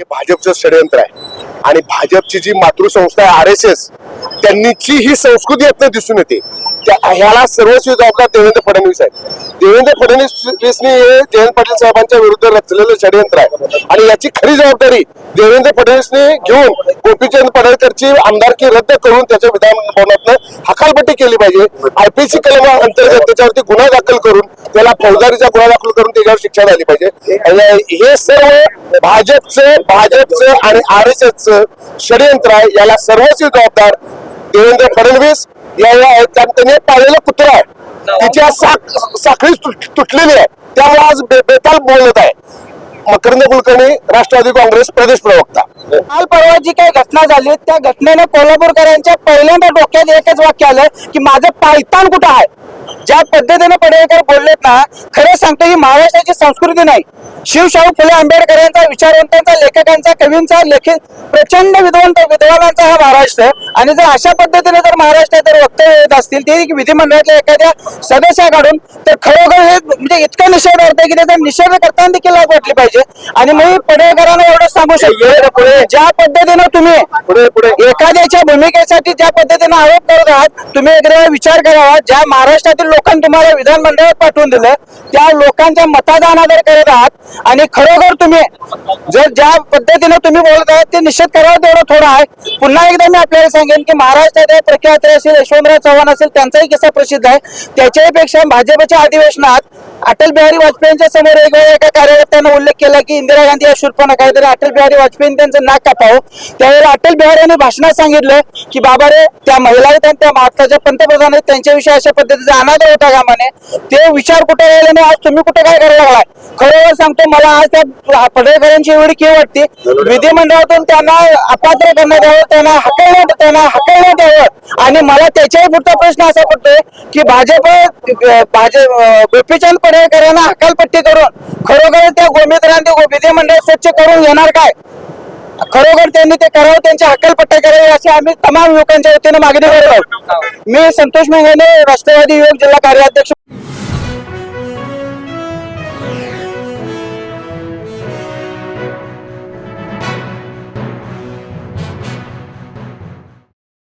भाजपचं षडयंत्र आहे. आणि भाजपची जी मातृसंस्था आहे आर एस एस त्यांनीची ही संस्कृती यातनं दिसून येते. ह्याला सर्वस्वी जबाबदार देवेंद्र फडणवीस आहेत. देवेंद्र फडणवीसनी हे जयंत पाटील साहेबांच्या विरुद्ध रचलेलं षडयंत्र आहे. आणि याची खरी जबाबदारी देवेंद्र फडणवीसने घेऊन गोपीचंद पडळकरची आमदारकी रद्द करून त्याच्या विधानभवनातनं हकालपट्टी केली पाहिजे. आयपीसी कलमा अंतर्गत त्याच्यावरती गुन्हा दाखल करून त्याला फौजदारीचा गुन्हा दाखल करून त्याच्यावर शिक्षा झाली पाहिजे. आणि हे सर्व भाजपचं भाजपचं आणि आर एस एसचं षडयंत्र आहे. याला सर्वस्वी जबाबदार देवेंद्र फडणवीस या या- त्या- त्यांनी पाळलेला कुत्रा आहे. तिच्या साख साखळी तुट- तुटलेली आहे. त्यामुळे आज बेताल बोलत आहे. मकरंद कुलकर्णी राष्ट्रवादी काँग्रेस प्रदेश प्रवक्ता. काल परवा जी काही घटना झाली त्या घटनेने कोल्हापूरकरांच्या पहिल्यांदा डोक्यात एकच वाक्य आलं की माझं पायतान कुठं आहे? ज्या पद्धतीने पडळकर बोललेत ना खरं सांगतो ही महाराष्ट्राची संस्कृती नाही. शिवशाहू फुले आंबेडकरांचा विचारवंतांचा लेखकांचा कवींचा लेखित प्रचंड विद्वान विद्वानांचा हा महाराष्ट्र. आणि जर अशा पद्धतीने जर महाराष्ट्रात जर वक्तव्य येत असतील ते विधिमंडळातल्या एखाद्या सदस्याकडून तर खरोखर हे म्हणजे इतकं निषेध अर्थ की त्याचा निषेध करताना देखील लाज वाटली पाहिजे. आणि मी पडळकरांना एवढं सांगू शकतो. ज्या पद्धतीनं तुम्ही एखाद्याच्या भूमिकेसाठी ज्या पद्धतीने आरोप करत आहात तुम्ही एकदा विचार करावा ज्या महाराष्ट्रातील लोकांनी तुम्हाला विधानमंडळात पाठवून दिलं त्या लोकांच्या मतादानावर करत आहात आणि खरोखर तुम्ही जर ज्या पद्धतीने तुम्ही बोलत आहात ते निश्चित करावं तेवढं थोडं आहे. पुन्हा एकदा मी आपल्याला सांगेन की महाराष्ट्रात एक प्रख्यात असेल यशवंतराव चव्हाण असेल त्यांचाही किस्सा प्रसिद्ध आहे. त्याच्याही पेक्षा भाजपच्या अधिवेशनात अटल बिहारी वाजपेयींच्या समोर एक वेळा एका कार्यकर्त्यानं उल्लेख केला की इंदिरा गांधी या शूरपणा काहीतरी अटल बिहारी वाजपेयी त्यांचं नाक कापावं. त्यावेळेला अटल बिहारी यांनी भाषणात सांगितलं की बाबा रे त्या महिला आहेत आणि त्या भारताच्या पंतप्रधान आहेत त्यांच्याविषयी अशा पद्धतीचा अनादर होता का म्हणे? ते विचार कुठे राहिले आणि आज तुम्ही कुठे काय करायला लागलाय? खरोखर सांगतो मला आज त्या पडळकरांची एवढी की वाटते. विधिमंडळातून त्यांना अपात्र करण्यात यावं त्यांना हकलण्यात त्यांना हकलण्यात यावं. आणि मला त्याच्याही पुढचा प्रश्न असा पडतोय की भाजप भाजप गोपीचंद पडळकरांना हकालपट्टी करून खरोखर त्या गोमित्रांनी विधिमंडळ स्वच्छ करून घेणार काय? खरोखर त्यांनी ते करावं त्यांची हक्कलपट्टा करावी अशी आम्ही तमाम युवकांच्या वतीने मागणी करत आहोत. मी संतोष मेंघाने राष्ट्रवादी युवक जिल्हा कार्याध्यक्ष